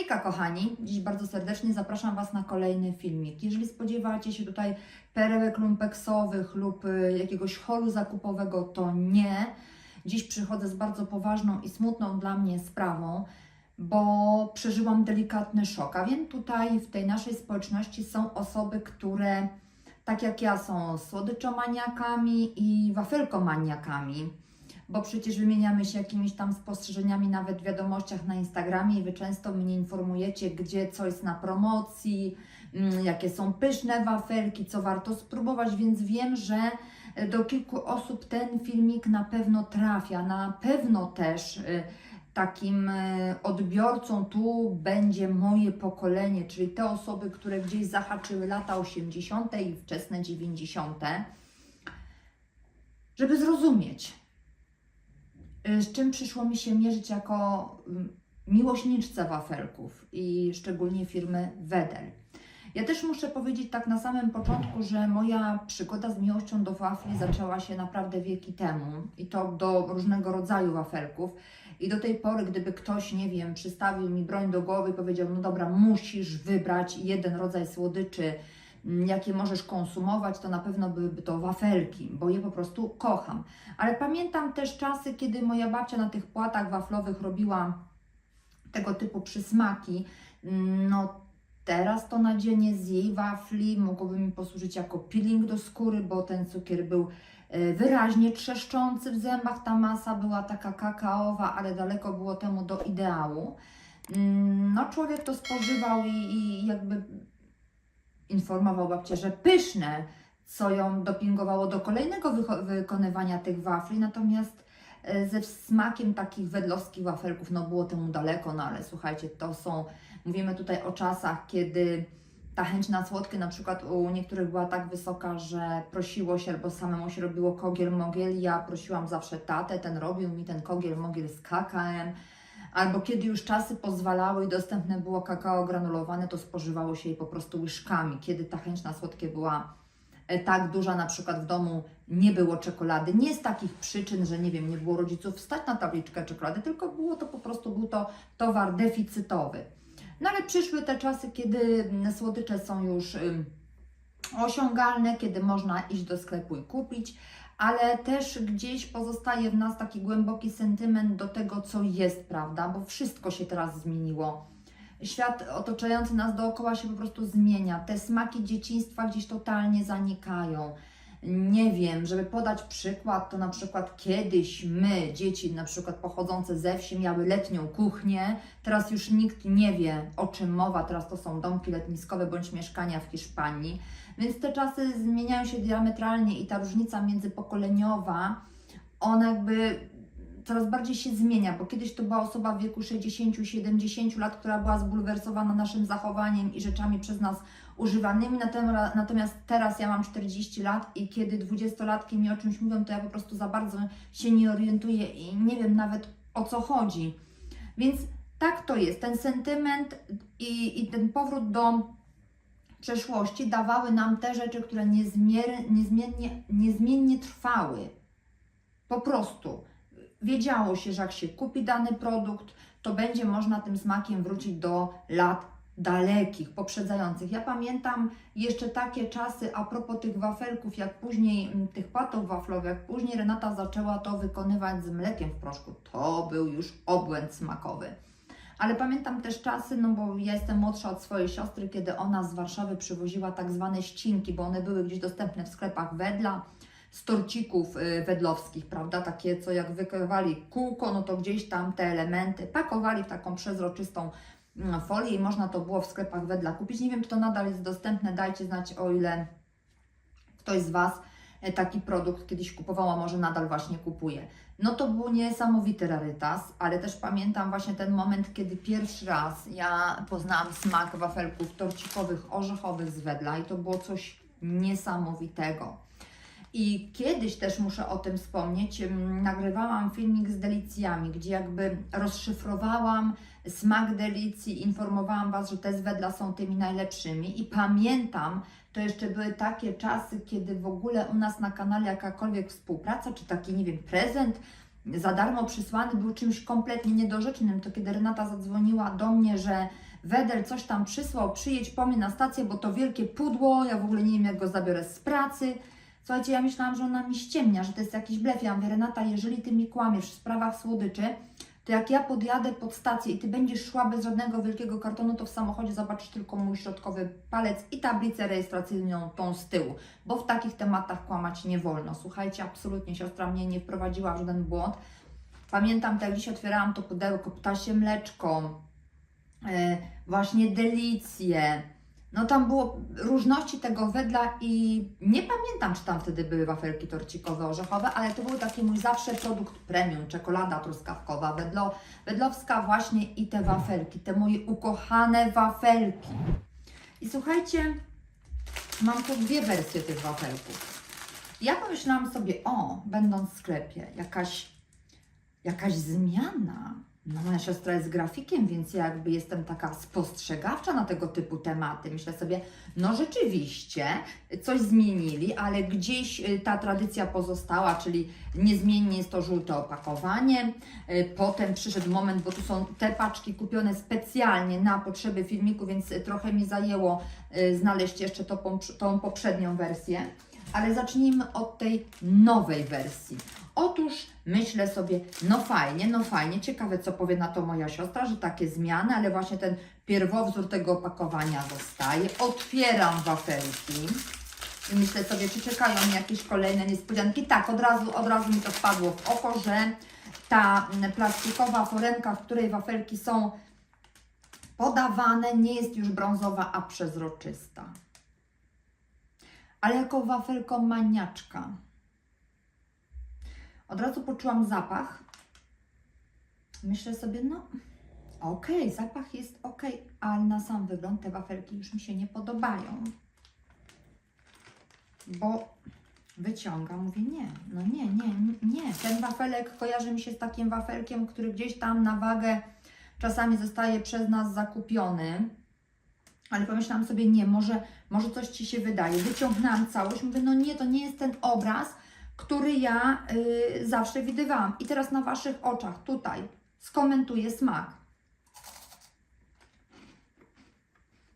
Hejka kochani, dziś bardzo serdecznie zapraszam Was na kolejny filmik. Jeżeli spodziewacie się tutaj perełek lumpeksowych lub y, jakiegoś holu zakupowego, to nie. Dziś przychodzę z bardzo poważną i smutną dla mnie sprawą, bo przeżyłam delikatny szok. A więc tutaj w tej naszej społeczności są osoby, które tak jak ja są słodyczomaniakami i wafelkomaniakami bo przecież wymieniamy się jakimiś tam spostrzeżeniami nawet w wiadomościach na Instagramie i Wy często mnie informujecie, gdzie co jest na promocji, mm, jakie są pyszne wafelki, co warto spróbować, więc wiem, że do kilku osób ten filmik na pewno trafia. Na pewno też y, takim y, odbiorcą tu będzie moje pokolenie, czyli te osoby, które gdzieś zahaczyły lata 80. i wczesne 90., żeby zrozumieć, z czym przyszło mi się mierzyć jako mm, miłośniczce wafelków i szczególnie firmy Wedel. Ja też muszę powiedzieć tak na samym początku, że moja przygoda z miłością do wafli zaczęła się naprawdę wieki temu i to do różnego rodzaju wafelków. I do tej pory, gdyby ktoś, nie wiem, przystawił mi broń do głowy i powiedział, no dobra, musisz wybrać jeden rodzaj słodyczy, jakie możesz konsumować, to na pewno byłyby to wafelki, bo je po prostu kocham. Ale pamiętam też czasy, kiedy moja babcia na tych płatach waflowych robiła tego typu przysmaki. No teraz to nadzienie z jej wafli mogłoby mi posłużyć jako peeling do skóry, bo ten cukier był e, wyraźnie trzeszczący w zębach, ta masa była taka kakaowa, ale daleko było temu do ideału. Mm, no człowiek to spożywał i, i jakby informował babcię, że pyszne, co ją dopingowało do kolejnego wykonywania tych wafli, natomiast e, ze smakiem takich wedlowskich wafelków, no było temu daleko, no ale słuchajcie, to są, mówimy tutaj o czasach, kiedy ta chęć na słodkie na przykład u niektórych była tak wysoka, że prosiło się albo samemu się robiło kogiel mogiel, ja prosiłam zawsze tatę, ten robił mi ten kogiel mogiel z KKM, albo kiedy już czasy pozwalały i dostępne było kakao granulowane, to spożywało się je po prostu łyżkami. Kiedy ta chęć na słodkie była e, tak duża, na przykład w domu nie było czekolady, nie z takich przyczyn, że nie wiem, nie było rodziców stać na tabliczkę czekolady, tylko było to po prostu, był to towar deficytowy. No ale przyszły te czasy, kiedy słodycze są już osiągalne, kiedy można iść do sklepu i kupić, ale też gdzieś pozostaje w nas taki głęboki sentyment do tego, co jest, prawda? Bo wszystko się teraz zmieniło. Świat otaczający nas dookoła się po prostu zmienia. Te smaki dzieciństwa gdzieś totalnie zanikają. Nie wiem, żeby podać przykład, to na przykład kiedyś my, dzieci na przykład pochodzące ze wsi, miały letnią kuchnię. Teraz już nikt nie wie, o czym mowa. Teraz to są domki letniskowe bądź mieszkania w Hiszpanii. Więc te czasy zmieniają się diametralnie i ta różnica międzypokoleniowa, ona jakby coraz bardziej się zmienia, bo kiedyś to była osoba w wieku 60-70 lat, która była zbulwersowana naszym zachowaniem i rzeczami przez nas używanymi, natomiast teraz ja mam 40 lat i kiedy dwudziestolatki mi o czymś mówią, to ja po prostu za bardzo się nie orientuję i nie wiem nawet o co chodzi. Więc tak to jest, ten sentyment i, i ten powrót do przeszłości dawały nam te rzeczy, które niezmier, niezmiennie, niezmiennie trwały. Po prostu wiedziało się, że jak się kupi dany produkt, to będzie można tym smakiem wrócić do lat dalekich, poprzedzających. Ja pamiętam jeszcze takie czasy a propos tych wafelków, jak później mm, tych płatów waflowych, później Renata zaczęła to wykonywać z mlekiem w proszku. To był już obłęd smakowy. Ale pamiętam też czasy, no bo ja jestem młodsza od swojej siostry, kiedy ona z Warszawy przywoziła tak zwane ścinki, bo one były gdzieś dostępne w sklepach wedla, z torcików y, wedlowskich, prawda? Takie, co jak wykrywali kółko, no to gdzieś tam te elementy pakowali w taką przezroczystą mm, folię i można to było w sklepach wedla kupić. Nie wiem, czy to nadal jest dostępne, dajcie znać, o ile ktoś z Was E, taki produkt kiedyś kupowała, może nadal właśnie kupuje. No to był niesamowity rarytas, ale też pamiętam właśnie ten moment, kiedy pierwszy raz ja poznałam smak wafelków torcikowych, orzechowych z wedla i to było coś niesamowitego. I kiedyś też muszę o tym wspomnieć, nagrywałam filmik z delicjami, gdzie jakby rozszyfrowałam smak delicji, informowałam Was, że te z wedla są tymi najlepszymi i pamiętam, to jeszcze były takie czasy, kiedy w ogóle u nas na kanale jakakolwiek współpraca, czy taki, nie wiem, prezent za darmo przysłany był czymś kompletnie niedorzecznym. To kiedy Renata zadzwoniła do mnie, że Wedel coś tam przysłał, przyjedź po mnie na stację, bo to wielkie pudło, ja w ogóle nie wiem jak go zabiorę z pracy. Słuchajcie, ja myślałam, że ona mi ściemnia, że to jest jakiś blef. Ja mówię, Renata, jeżeli Ty mi kłamiesz w sprawach słodyczy, to jak ja podjadę pod stację i Ty będziesz szła bez żadnego wielkiego kartonu, to w samochodzie zobaczysz tylko mój środkowy palec i tablicę rejestracyjną tą z tyłu, bo w takich tematach kłamać nie wolno. Słuchajcie, absolutnie siostra mnie nie wprowadziła w żaden błąd. Pamiętam, jak dziś otwierałam to pudełko, ptasie mleczko, e, właśnie delicje. No tam było różności tego wedla i nie pamiętam, czy tam wtedy były wafelki torcikowe, orzechowe, ale to był taki mój zawsze produkt premium, czekolada truskawkowa, wedlo, wedlowska właśnie i te wafelki, te moje ukochane wafelki. I słuchajcie, mam tu dwie wersje tych wafelków. Ja pomyślałam sobie, o, będąc w sklepie, jakaś, jakaś zmiana. No, moja siostra jest grafikiem, więc ja jakby jestem taka spostrzegawcza na tego typu tematy. Myślę sobie, no rzeczywiście, coś zmienili, ale gdzieś y, ta tradycja pozostała, czyli niezmiennie jest to żółte opakowanie. Y, Potem przyszedł moment, bo tu są te paczki kupione specjalnie na potrzeby filmiku, więc trochę mi zajęło y, znaleźć jeszcze to, tą poprzednią wersję. Ale zacznijmy od tej nowej wersji. Otóż myślę sobie, no fajnie, no fajnie, ciekawe co powie na to moja siostra, że takie zmiany, ale właśnie ten pierwowzór tego opakowania zostaje. Otwieram wafelki i myślę sobie, czy czekają mnie jakieś kolejne niespodzianki. Tak, od razu, od razu mi to wpadło w oko, że ta plastikowa foremka, w której wafelki są podawane, nie jest już brązowa, a przezroczysta. Ale jako wafelkomaniaczka od razu poczułam zapach. Myślę sobie, no okej, zapach jest okej, ale na sam wygląd te wafelki już mi się nie podobają. Bo wyciągam, mówię nie, no nie, nie, nie. Ten wafelek kojarzy mi się z takim wafelkiem, który gdzieś tam na wagę czasami zostaje przez nas zakupiony. Ale pomyślałam sobie, nie, może, może coś Ci się wydaje. Wyciągnęłam całość, mówię, no nie, to nie jest ten obraz, który ja y, zawsze widywałam. I teraz na Waszych oczach, tutaj, skomentuję smak.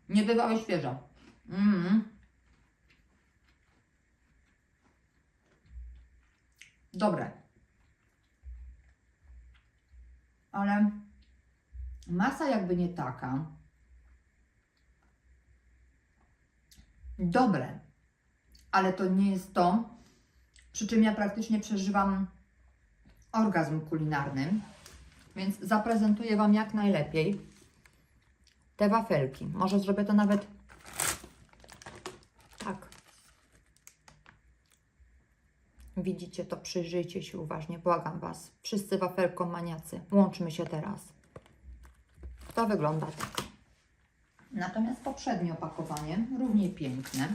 Niebywałe świeżo. Mm. Dobre. Ale masa jakby nie taka. Dobre. Ale to nie jest to, przy czym ja praktycznie przeżywam orgazm kulinarny, więc zaprezentuję Wam jak najlepiej te wafelki. Może zrobię to nawet tak. Widzicie to, przyjrzyjcie się uważnie, błagam Was. Wszyscy wafelkomaniacy, łączmy się teraz. To wygląda tak. Natomiast poprzednie opakowanie, równie piękne.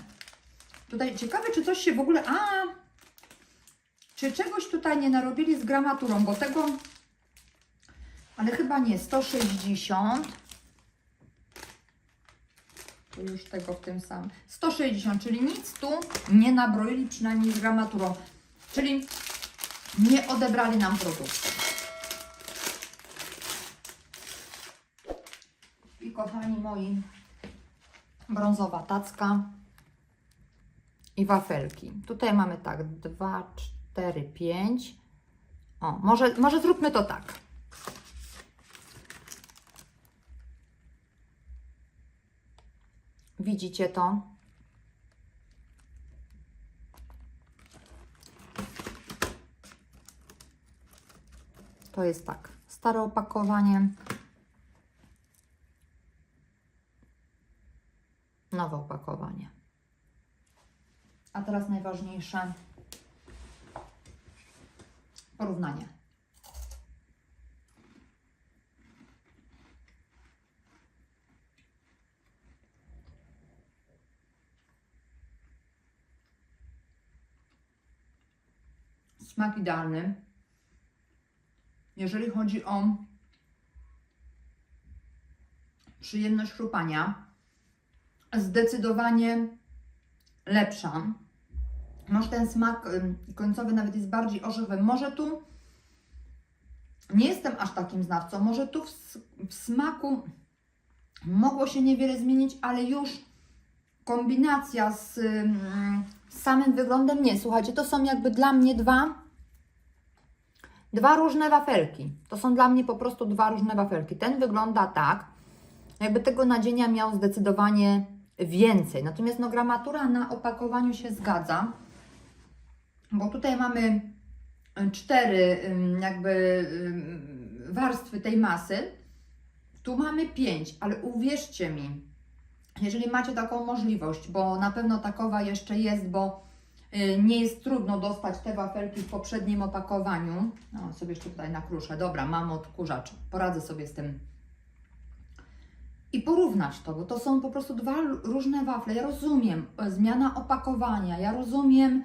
Tutaj ciekawe, czy coś się w ogóle... A, czy czegoś tutaj nie narobili z gramaturą, bo tego... Ale chyba nie, 160. To już tego w tym samym. 160, czyli nic tu nie nabroili, przynajmniej z gramaturą. Czyli nie odebrali nam produktu. Kochani moi, brązowa tacka i wafelki. Tutaj mamy tak, 2, 4, 5. O, może, może zróbmy to tak. Widzicie to? To jest tak, stare opakowanie. Nowe opakowanie. A teraz najważniejsze porównanie. Smak idealny. Jeżeli chodzi o przyjemność chrupania, zdecydowanie lepsza. Może ten smak końcowy nawet jest bardziej orzechowy. Może tu nie jestem aż takim znawcą. Może tu w, w smaku mogło się niewiele zmienić, ale już kombinacja z, z samym wyglądem nie. Słuchajcie, to są jakby dla mnie dwa dwa różne wafelki. To są dla mnie po prostu dwa różne wafelki. Ten wygląda tak, jakby tego nadzienia miał zdecydowanie więcej. Natomiast no, gramatura na opakowaniu się zgadza, bo tutaj mamy cztery ym, jakby warstwy tej masy. Tu mamy pięć, ale uwierzcie mi, jeżeli macie taką możliwość, bo na pewno takowa jeszcze jest, bo y, nie jest trudno dostać te wafelki w poprzednim opakowaniu. No, sobie jeszcze tutaj nakruszę. Dobra, mam odkurzacz. Poradzę sobie z tym. I porównać to, bo to są po prostu dwa różne wafle. Ja rozumiem e, zmiana opakowania, ja rozumiem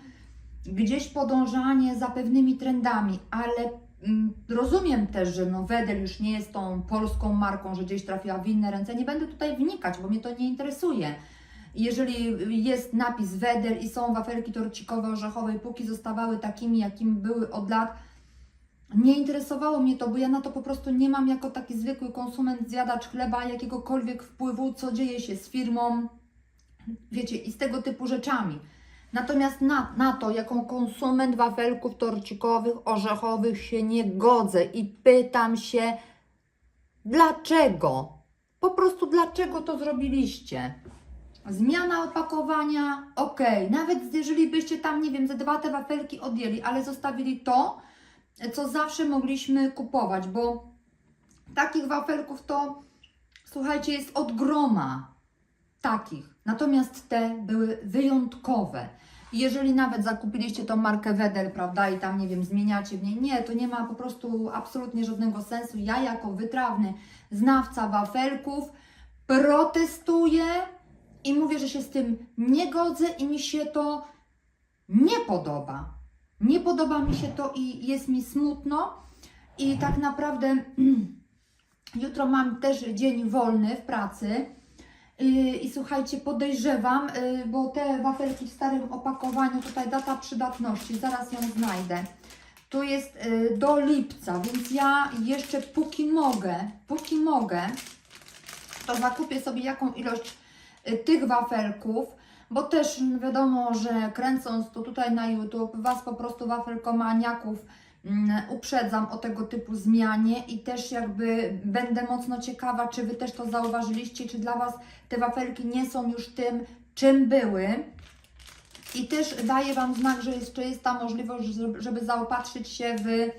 gdzieś podążanie za pewnymi trendami, ale mm, rozumiem też, że no Wedel już nie jest tą polską marką, że gdzieś trafiła w inne ręce. Nie będę tutaj wnikać, bo mnie to nie interesuje. Jeżeli jest napis Wedel i są wafelki torcikowe, orzechowe, i póki zostawały takimi, jakimi były od lat, nie interesowało mnie to, bo ja na to po prostu nie mam jako taki zwykły konsument, zjadacz chleba, jakiegokolwiek wpływu, co dzieje się z firmą, wiecie, i z tego typu rzeczami. Natomiast na, na to, jaką konsument wafelków torcikowych, orzechowych się nie godzę i pytam się, dlaczego? Po prostu dlaczego to zrobiliście? Zmiana opakowania, ok. Nawet jeżeli byście tam, nie wiem, ze dwa te wafelki odjęli, ale zostawili to, co zawsze mogliśmy kupować, bo takich wafelków to, słuchajcie, jest od groma takich. Natomiast te były wyjątkowe. Jeżeli nawet zakupiliście tą markę Wedel, prawda, i tam, nie wiem, zmieniacie w niej, nie, to nie ma po prostu absolutnie żadnego sensu. Ja jako wytrawny znawca wafelków protestuję i mówię, że się z tym nie godzę i mi się to nie podoba. Nie podoba mi się to i jest mi smutno. I tak naprawdę jutro mam też dzień wolny w pracy. I, I słuchajcie, podejrzewam, y, bo te wafelki w starym opakowaniu, tutaj data przydatności, zaraz ją znajdę. Tu jest y, do lipca, więc ja jeszcze póki mogę, póki mogę, to zakupię sobie jaką ilość y, tych wafelków, bo też wiadomo, że kręcąc to tutaj na YouTube, Was po prostu wafelkomaniaków mm, uprzedzam o tego typu zmianie i też jakby będę mocno ciekawa, czy Wy też to zauważyliście, czy dla Was te wafelki nie są już tym, czym były. I też daję Wam znak, że jeszcze jest ta możliwość, żeby- żeby zaopatrzyć się w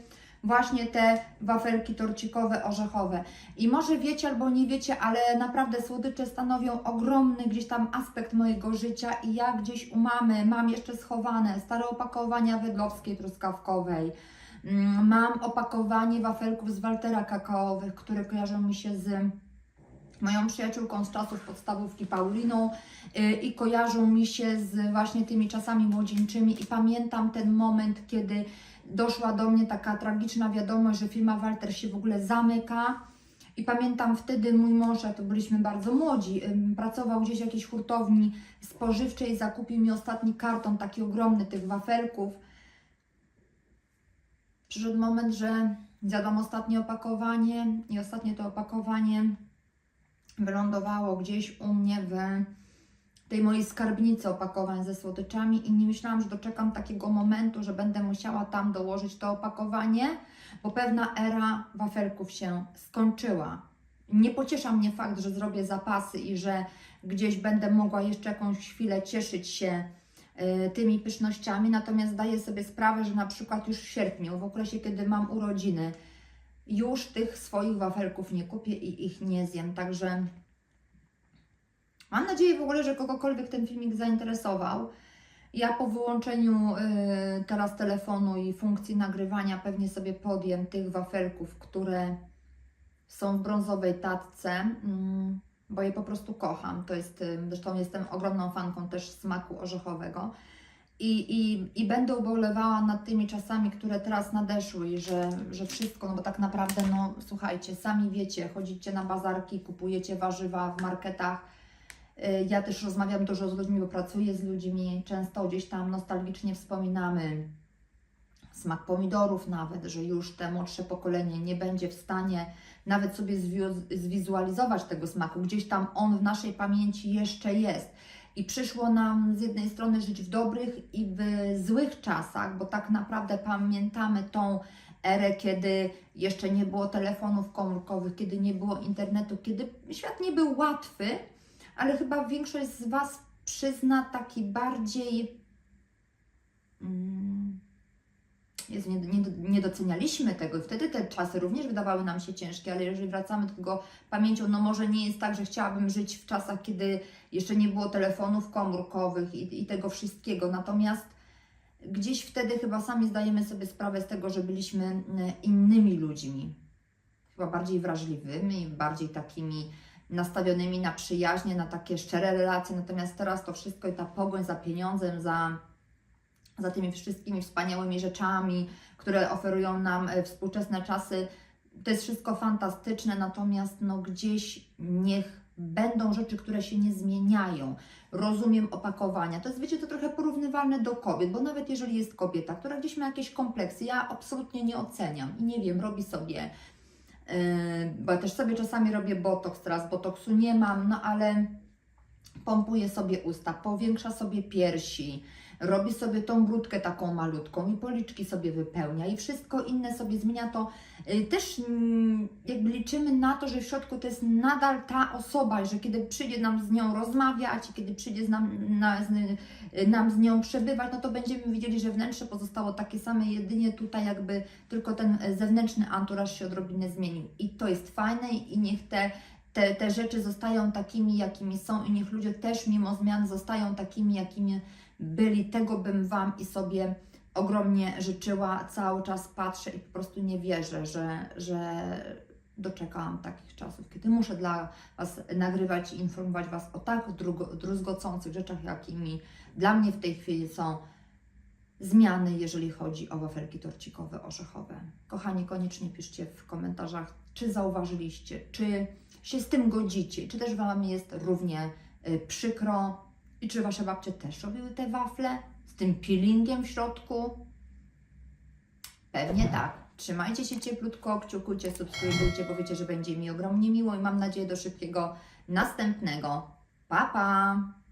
właśnie te wafelki torcikowe, orzechowe. I może wiecie albo nie wiecie, ale naprawdę słodycze stanowią ogromny gdzieś tam aspekt mojego życia i ja gdzieś u mamy mam jeszcze schowane stare opakowania wedlowskiej truskawkowej. Mm, Mam opakowanie wafelków z Waltera kakaowych, które kojarzą mi się z moją przyjaciółką z czasów podstawówki Pauliną yy, i kojarzą mi się z właśnie tymi czasami młodzieńczymi i pamiętam ten moment, kiedy doszła do mnie taka tragiczna wiadomość, że firma Walter się w ogóle zamyka. I pamiętam wtedy mój mąż, to byliśmy bardzo młodzi, pracował gdzieś w jakiejś hurtowni spożywczej, zakupił mi ostatni karton, taki ogromny tych wafelków. Przyszedł moment, że zjadłam ostatnie opakowanie i ostatnie to opakowanie wylądowało gdzieś u mnie w tej mojej skarbnicy opakowań ze słodyczami i nie myślałam, że doczekam takiego momentu, że będę musiała tam dołożyć to opakowanie, bo pewna era wafelków się skończyła. Nie pociesza mnie fakt, że zrobię zapasy i że gdzieś będę mogła jeszcze jakąś chwilę cieszyć się y, tymi pysznościami, natomiast zdaję sobie sprawę, że na przykład już w sierpniu, w okresie, kiedy mam urodziny, już tych swoich wafelków nie kupię i ich nie zjem, także Mam nadzieję w ogóle, że kogokolwiek ten filmik zainteresował. Ja po wyłączeniu y, teraz telefonu i funkcji nagrywania pewnie sobie podjem tych wafelków, które są w brązowej tatce, mm, bo je po prostu kocham. To jest, y, zresztą jestem ogromną fanką też smaku orzechowego. I, i, I będę ubolewała nad tymi czasami, które teraz nadeszły że, że wszystko, no bo tak naprawdę, no słuchajcie, sami wiecie, chodzicie na bazarki, kupujecie warzywa w marketach, Y, Ja też rozmawiam dużo z ludźmi, bo pracuję z ludźmi. Często gdzieś tam nostalgicznie wspominamy smak pomidorów nawet, że już te młodsze pokolenie nie będzie w stanie nawet sobie zwizualizować tego smaku. Gdzieś tam on w naszej pamięci jeszcze jest. I przyszło nam z jednej strony żyć w dobrych i w złych czasach, bo tak naprawdę pamiętamy tą erę, kiedy jeszcze nie było telefonów komórkowych, kiedy nie było internetu, kiedy świat nie był łatwy, ale chyba większość z Was przyzna taki bardziej. Mm, Jezu, nie, nie, nie docenialiśmy tego i wtedy te czasy również wydawały nam się ciężkie, ale jeżeli wracamy do tego pamięcią, no może nie jest tak, że chciałabym żyć w czasach, kiedy jeszcze nie było telefonów komórkowych i, i tego wszystkiego, natomiast gdzieś wtedy chyba sami zdajemy sobie sprawę z tego, że byliśmy mm, innymi ludźmi, chyba bardziej wrażliwymi, bardziej takimi nastawionymi na przyjaźnie, na takie szczere relacje, natomiast teraz to wszystko i ta pogoń za pieniądzem, za, za tymi wszystkimi wspaniałymi rzeczami, które oferują nam e, współczesne czasy, to jest wszystko fantastyczne, natomiast no gdzieś niech będą rzeczy, które się nie zmieniają. Rozumiem opakowania. To jest, wiecie, to trochę porównywalne do kobiet, bo nawet jeżeli jest kobieta, która gdzieś ma jakieś kompleksy, ja absolutnie nie oceniam i nie wiem, robi sobie, bo ja też sobie czasami robię botoks, teraz botoksu nie mam, no ale pompuje sobie usta, powiększa sobie piersi, robi sobie tą brudkę taką malutką i policzki sobie wypełnia i wszystko inne sobie zmienia, to y, też mm, jakby liczymy na to, że w środku to jest nadal ta osoba, że kiedy przyjdzie nam z nią rozmawiać kiedy przyjdzie z nam, na, z, y, nam z nią przebywać, no to będziemy widzieli, że wnętrze pozostało takie same, jedynie tutaj jakby tylko ten y, zewnętrzny anturaż się odrobinę zmienił. I to jest fajne i niech te te, te rzeczy zostają takimi, jakimi są i niech ludzie też mimo zmian zostają takimi, jakimi byli. Tego bym Wam i sobie ogromnie życzyła. Cały czas patrzę i po prostu nie wierzę, że, że doczekałam takich czasów, kiedy muszę dla Was nagrywać i informować Was o tak druzgocących rzeczach, jakimi dla mnie w tej chwili są zmiany, jeżeli chodzi o wafelki torcikowe, orzechowe. Kochani, koniecznie piszcie w komentarzach, czy zauważyliście, czy się z tym godzicie, czy też Wam jest równie y, przykro i czy Wasze babcie też robiły te wafle z tym peelingiem w środku? Pewnie tak. Trzymajcie się cieplutko, kciukujcie, subskrybujcie, bo wiecie, że będzie mi ogromnie miło i mam nadzieję do szybkiego następnego. Pa, pa!